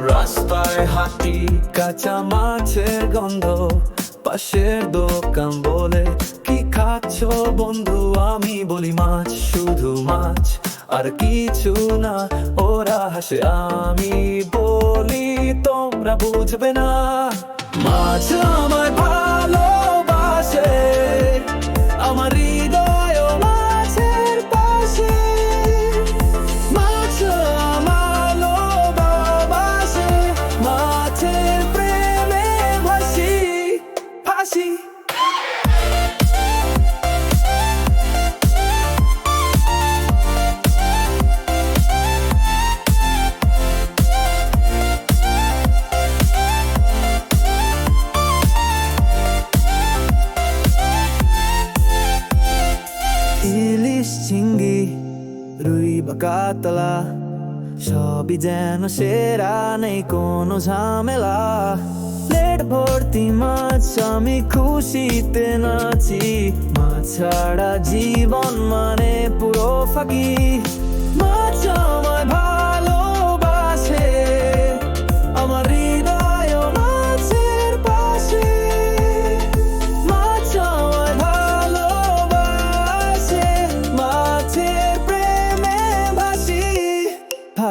রাস্তায় হাতি, কাঁচা মাছের গন্ধ, পাশের দোকান বলে, কি খাচ্ছ বন্ধু? আমি বলি মাছ, শুধু মাছ, আর কিছু না। ওরা হাসে, আমি বলি তোমরা বুঝবে না। মাছ রুই বা কাতলা, সবই যেন সেরা, নেই কোনো ঝামেলা। প্লেট ভর্তি মাছ আমি খুশিতে নাচি, মাছ ছাড়া জীবন মানে পুরো ফাঁকি। মাছ আমায় ভালোবাসে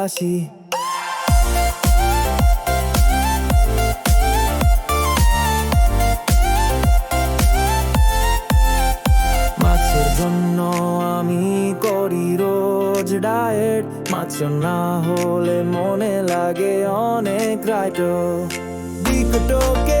ভাসি মাছের জন্য আমি করি রোজ ডায়েট। মাছ না হলে মনে লাগে অনেক রাইট। টিকটকে